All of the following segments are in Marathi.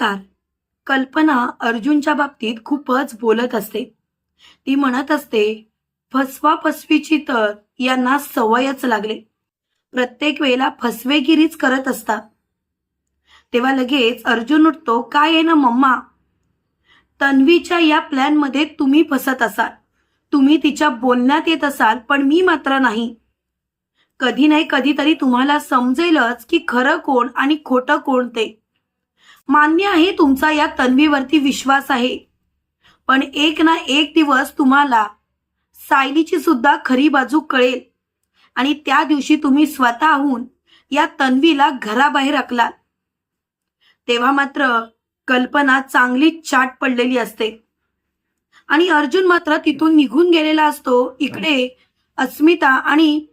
नमस्कार. कल्पना अर्जुनच्या बाबतीत खूपच बोलत असते. ती म्हणत असते फसवा फसवीची तर यांना सवयच लागले. प्रत्येक वेळेला फसवेगिरीच करत असतात. तेव्हा लगेच अर्जुन उठतो काय आहे ना मम्मा? तन्वीच्या या प्लॅनमध्ये तुम्ही फसत असाल. तुम्ही तिच्या बोलण्यात येत असाल पण मी मात्र नाही. कधी नाही कधीतरी तुम्हाला समजेलच की खरं कोण आणि खोटं कोण ते. मान्य आहे तुमचा या तन्वीवरती विश्वास आहे. पण एक ना एक दिवस तुम्हाला सायलीची सुद्धा खरी बाजू कळेल. आणि त्या दिवशी तुम्ही स्वतःहून या तन्वीला घराबाहेर राखलात तेव्हा मात्र कल्पना चांगलीच चाट पडलेली असते. आणि अर्जुन मात्र तिथून निघून गेलेला असतो. इकडे अस्मिता आणि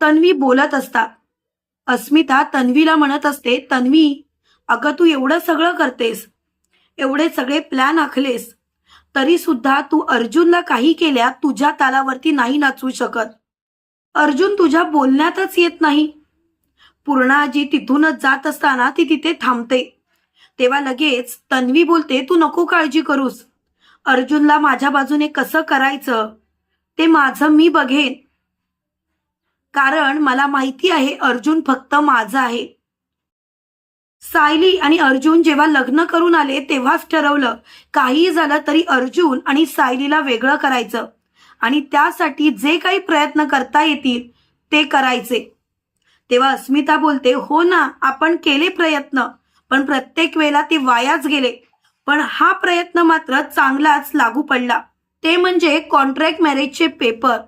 तन्वी बोलत असतात. अस्मिता तन्वीला म्हणत असते तन्वी अगं तू एवढं सगळं करतेस एवढे सगळे प्लॅन आखलेस तरी सुद्धा तू अर्जुनला काही केल्या तुझ्या तालावरती नाही नाचू शकत. अर्जुन तुझ्या बोलण्यातच येत नाही. पूर्णाजी तिथूनच जात असताना ती तिथे थांबते. तेव्हा लगेच तन्वी बोलते तू नको काळजी करूस. अर्जुनला माझ्या बाजूने कसं करायचं? ते माझं मी बघेन. कारण मला माहिती आहे अर्जुन फक्त माझा आहे. सायली आणि अर्जुन जेव्हा लग्न करून आले तेव्हाच ठरवलं काहीही झालं तरी अर्जुन आणि सायलीला वेगळं करायचं. आणि त्यासाठी जे काही प्रयत्न करता येतील ते करायचे. तेव्हा अस्मिता बोलते हो ना आपण केले प्रयत्न पण प्रत्येक वेळेला ते वायाच गेले. पण हा प्रयत्न मात्र चांगलाच लागू पडला. ते म्हणजे कॉन्ट्रॅक्ट मॅरेजचे पेपर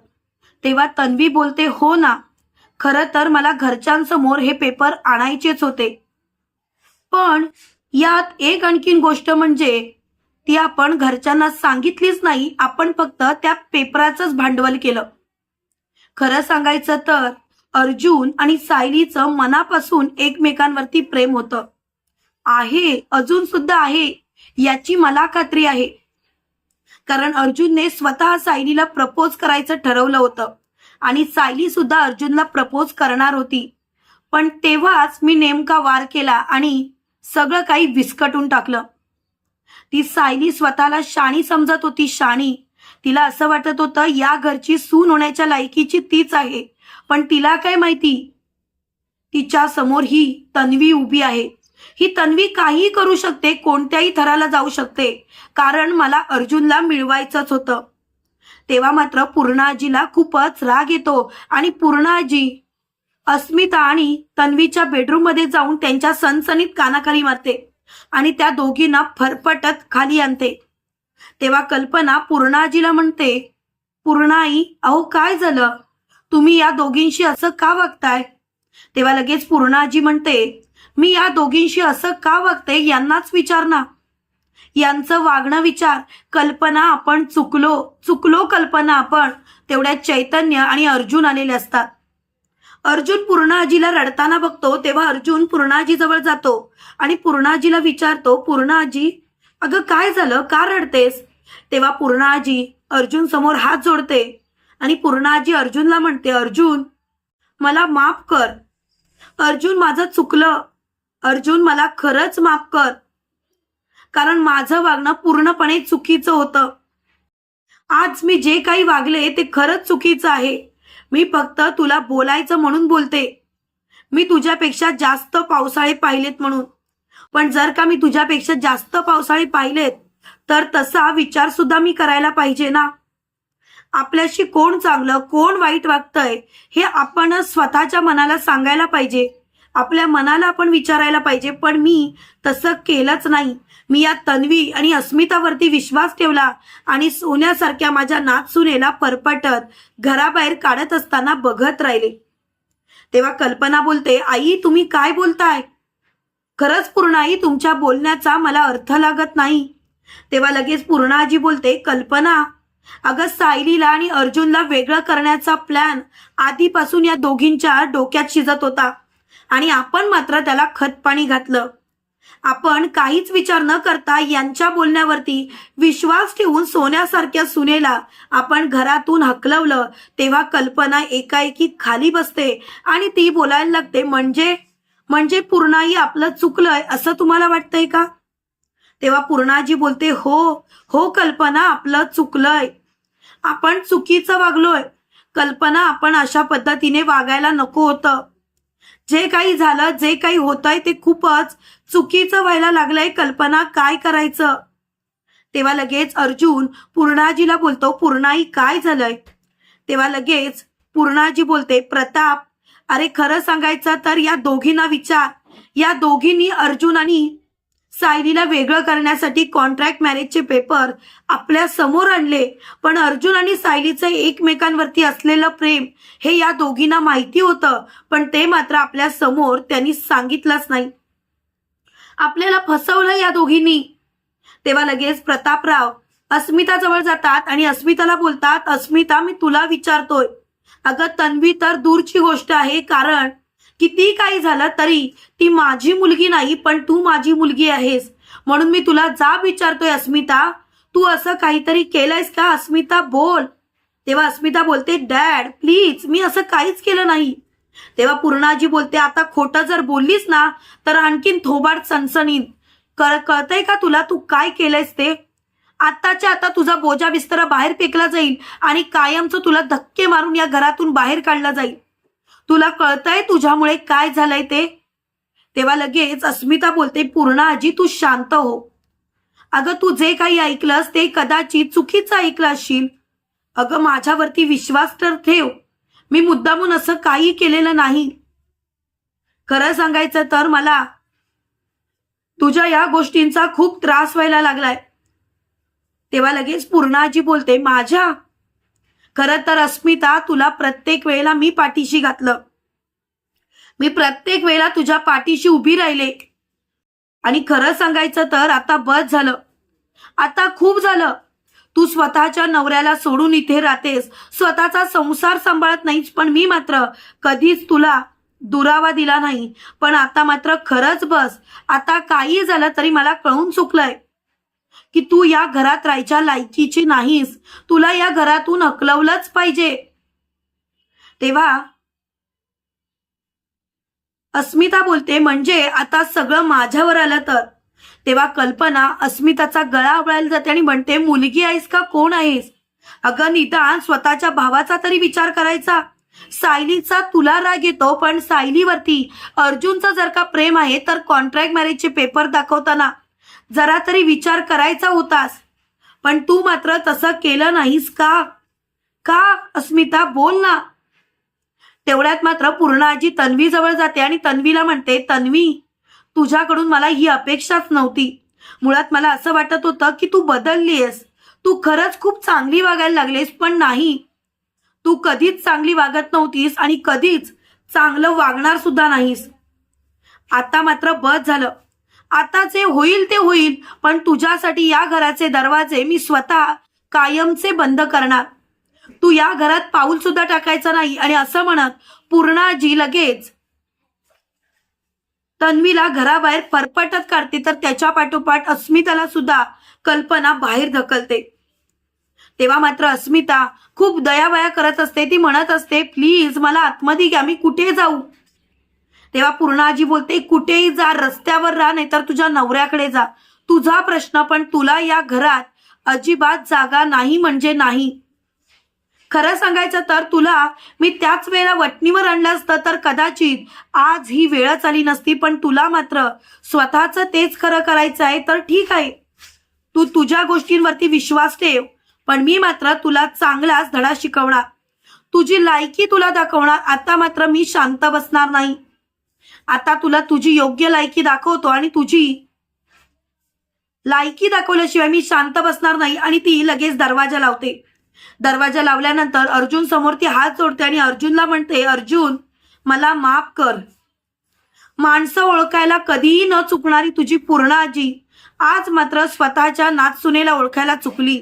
तेव्हा तन्वी बोलते हो ना. खरं तर मला घरच्यांसमोर हे पेपर आणायचेच होते. पण यात एक आणखीन गोष्ट म्हणजे ती आपण घरच्यांना सांगितलीच नाही. आपण फक्त त्या पेपराचंच भांडवल केलं. खरं सांगायचं तर अर्जुन आणि सायलीचं मनापासून एकमेकांवरती प्रेम होतं. आहे अजून सुद्धा आहे याची मला खात्री आहे. कारण अर्जुनने स्वतः सायलीला प्रपोज करायचं ठरवलं होतं. आणि सायली सुद्धा अर्जुनला प्रपोज करणार होती. पण तेव्हाच मी नेमका वार केला आणि सगळं काही विस्कटून टाकलं. ती सायली स्वतःला शाणी समजत होती शाणी. तिला असं वाटत होतं या घरची सून होण्याच्या लायकीची तीच आहे. पण तिला काय माहिती? तिच्या समोर ही तन्वी उभी आहे. ही तन्वी काहीही करू शकते कोणत्याही थराला जाऊ शकते. कारण मला अर्जुनला मिळवायचंच होतं. तेव्हा मात्र पूर्णाजीला खूपच राग येतो आणि पूर्णाजी अस्मिता आणि तन्वीच्या बेडरूममध्ये जाऊन त्यांच्या सनसनीत कानाखाली मारते आणि त्या दोघींना फरफटत खाली आणते. तेव्हा कल्पना पूर्णाजीला म्हणते पूर्णाई अहो काय झालं? तुम्ही या दोघींशी असं का वागताय? तेव्हा लगेच पूर्णाजी म्हणते मी या दोघींशी असं का वागते यांनाच विचार ना. यांचं वागणं विचार कल्पना आपण चुकलो चुकलो कल्पना आपण तेवढ्यात चैतन्य आणि अर्जुन आलेले असतात. अर्जुन पूर्णाजीला रडताना बघतो तेव्हा अर्जुन पूर्णाजी जवळ जातो आणि पूर्णाजीला विचारतो पूर्णाजी अगं काय झालं? का रडतेस? तेव्हा पूर्णाजी अर्जुन समोर हात जोडते आणि पूर्णाजी अर्जुनला म्हणते अर्जुन मला माफ कर. अर्जुन माझं चुकलं अर्जुन मला खरंच माफ कर. कारण माझं वागणं पूर्णपणे चुकीचं होतं. आज मी जे काही वागले ते खरंच चुकीचं आहे. मी फक्त तुला बोलायचं म्हणून बोलते. मी तुझ्यापेक्षा जास्त पावसाळे पाहिलेत म्हणून. पण जर का मी तुझ्यापेक्षा जास्त पावसाळे पाहिलेत तर तसा विचार सुद्धा मी करायला पाहिजे ना? आपल्याशी कोण चांगलं कोण वाईट वागतंय हे आपण स्वतःच्या मनाला सांगायला पाहिजे. आपल्या मनाला आपण विचारायला पाहिजे पण मी तसं केलंच नाही. मी या तन्वी आणि अस्मितावरती विश्वास ठेवला आणि सोन्यासारख्या माझ्या नाचसुनेला परपटत घराबाहेर काढत असताना बघत राहिले. तेव्हा कल्पना बोलते आई तुम्ही काय बोलताय? खरंच पूर्णाई तुमच्या बोलण्याचा मला अर्थ लागत नाही. तेव्हा लगेच पूर्णाजी बोलते कल्पना अगं सायलीला आणि अर्जुनला वेगळं करण्याचा प्लॅन आधीपासून या दोघींच्या डोक्यात शिजत होता. आणि आपण मात्र त्याला खतपाणी घातलं. आपण काहीच विचार न करता यांच्या बोलण्यावरती विश्वास ठेवून सोन्यासारख्या सुनेला आपण घरातून हकलवलं तेव्हा कल्पना एकाएकी खाली बसते आणि ती बोलायला लागते म्हणजे म्हणजे पूर्णाई आपलं चुकलंय असं तुम्हाला वाटतंय का? तेव्हा पूर्णाजी बोलते हो हो कल्पना आपलं चुकलंय. आपण चुकीचं वागलोय. कल्पना आपण अशा पद्धतीने वागायला नको होतं. जे काही झालं जे काही होतंय ते खूपच चुकीचं व्हायला लागलंय. कल्पना काय करायचं? तेव्हा लगेच अर्जुन पूर्णाजीला बोलतो पूर्णाई काय झालंय? तेव्हा लगेच पूर्णाजी बोलते प्रताप अरे खरं सांगायचं तर या दोघींना विचार. या दोघींनी अर्जुन आणि सायलीला वेगळं करण्यासाठी कॉन्ट्रॅक्ट मॅरेजचे पेपर आपल्यासमोर आणले. पण अर्जुन आणि सायलीचं एकमेकांवरती असलेलं प्रेम हे या दोघींना माहिती होतं पण ते मात्र आपल्यासमोर त्यांनी सांगितलंच नाही. आपल्याला फसवलं या दोघींनी. तेव्हा लगेच प्रतापराव अस्मिता जवळ जातात आणि अस्मिताला बोलतात अस्मिता मी तुला विचारतोय. अगं तन्वी तर दूरची गोष्ट आहे कारण किती काही झालं तरी ती माझी मुलगी नाही पण तू माझी मुलगी आहेस. म्हणून मी तुला जा विचारतोय अस्मिता. तू असं काहीतरी केलंयस का? अस्मिता बोल. तेव्हा अस्मिता बोलते डॅड प्लीज मी असं काहीच केलं नाही. तेव्हा पूर्णाजी बोलते आता खोटं जर बोललीस ना तर आणखीन थोबाड सणसणीन. कळ कळतंय का तुला? तू काय केलंयस ते? आत्ताच्या आता तुझा बोजा बिस्तरा बाहेर फेकला जाईल आणि कायमचं तुला धक्के मारून या घरातून बाहेर काढला जाईल. तुला कळतंय तुझ्यामुळे काय झालंय ते? तेव्हा लगेच अस्मिता बोलते पूर्णा आजी तू शांत हो. अगं तू जे काही ऐकलंस ते कदाचित चुकीचं ऐकलं असशील अगं माझ्यावरती विश्वास तर ठेव. मी मुद्दामून असं काही केलेलं नाही. खरं सांगायचं तर मला तुझ्या या गोष्टींचा खूप त्रास व्हायला लागलाय. तेव्हा लगेच पूर्णाजी बोलते माझ्या खरं तर अस्मिता तुला प्रत्येक वेळेला मी पाठीशी घातलं. मी प्रत्येक वेळेला तुझ्या पाठीशी उभी राहिले. आणि खरं सांगायचं तर आता बस झालं. आता खूप झालं. तू स्वतःच्या नवऱ्याला सोडून इथे राहतेस. स्वतःचा संसार सांभाळत नाहीस पण मी मात्र कधीच तुला दुरावा दिला नाही. पण आता मात्र खरंच बस. आता काही झालं तरी मला कळून चुकलंय. की तू या घरात राहायच्या लायकीची नाहीस. तुला या घरातून अकलवलंच पाहिजे. तेव्हा अस्मिता बोलते म्हणजे आता सगळं माझ्यावर आलं तर? तेव्हा कल्पना अस्मिताचा गळा आवळायला जाते आणि म्हणते मुलगी आहेस का? कोण आहेस? अगं निदान स्वतःच्या भावाचा तरी विचार करायचा. सायलीचा तुला राग येतो पण सायलीवरती अर्जुनचा जर का प्रेम आहे तर कॉन्ट्रॅक्ट मॅरेजचे पेपर दाखवताना जरा तरी विचार करायचा होतास. पण तू मात्र तसं केलं नाहीस का? का अस्मिता? बोल ना. तेवढ्यात मात्र पूर्णाजी तन्वी जवळ जाते आणि तन्वीला म्हणते तन्वी तुझ्याकडून मला ही अपेक्षाच नव्हती. मुळात मला असं वाटत होतं की तू बदललीयस. तू खरंच खूप चांगली वागायला लागलीस पण नाही. तू कधीच चांगली वागत नव्हतीस आणि कधीच चांगलं वागणार सुद्धा नाहीस. आता मात्र बस झालं. आता जे होईल ते होईल पण तुझ्यासाठी या घराचे दरवाजे मी स्वतः कायमचे बंद करणार. तू या घरात पाऊल सुद्धा टाकायचं नाही आणि असं म्हणत पूर्णाजी लगेच तन्वीला घराबाहेर फरफटत काढते तर त्याच्या पाठोपाठ अस्मिताला सुद्धा कल्पना बाहेर ढकलते. तेव्हा मात्र अस्मिता खूप दयावया करत असते ती म्हणत असते प्लीज मला आतमध्ये घ्या मी कुठे जाऊ? तेव्हा पूर्ण आजी बोलते कुठेही जा रस्त्यावर राहा नाही तर तुझ्या नवऱ्याकडे जा. तुझा प्रश्न पण तुला या घरात अजिबात जागा नाही म्हणजे नाही. खरं सांगायचं तर तुला मी त्याच वेळेला वटणीवर आणलं असतं तर कदाचित आज ही वेळच आली नसती पण तुला मात्र स्वतःचं तेच खरं करायचं आहे तर ठीक आहे. तू तुझ्या गोष्टींवरती विश्वास ठेव पण मी मात्र तुला चांगलाच धडा शिकवणार. तुझी लायकी तुला दाखवणार आता मात्र मी शांत बसणार नाही. आता तुला तुझी योग्य लायकी दाखवतो आणि तुझी लायकी दाखवल्याशिवाय मी शांत बसणार नाही आणि ती लगेच दरवाजा लावते. दरवाजा लावल्यानंतर अर्जुन समोर ती हात जोडते आणि अर्जुनला म्हणते अर्जुन मला माफ कर. माणसं ओळखायला कधीही न चुकणारी तुझी पूर्ण आजी आज मात्र स्वतःच्या नाचसुनेला ओळखायला चुकली.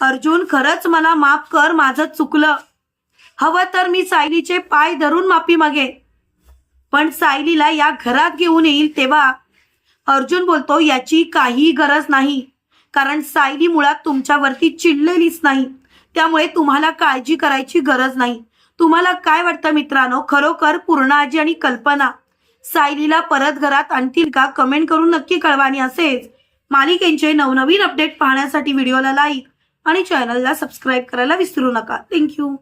अर्जुन खरंच मला माफ कर माझं चुकलं. हवं तर मी सायलीचे पाय धरून माफी मागे पण सायलीला या घरात घेऊन येईल तेव्हा अर्जुन बोलतो याची काही गरज नाही. कारण सायली मुळात तुमच्यावरती चिडलेलीच नाही. त्यामुळे तुम्हाला काळजी करायची गरज नाही. तुम्हाला काय वाटतं मित्रांनो? खरोखर पूर्णाजी आणि कल्पना. सायलीला परत घरात आणतील का? कमेंट करून नक्की कळवा आणि असेच मालिकेंचे नवनवीन अपडेट पाहण्यासाठी व्हिडिओला लाईक आणि चॅनलला सबस्क्राईब करायला विसरू नका. थँक्यू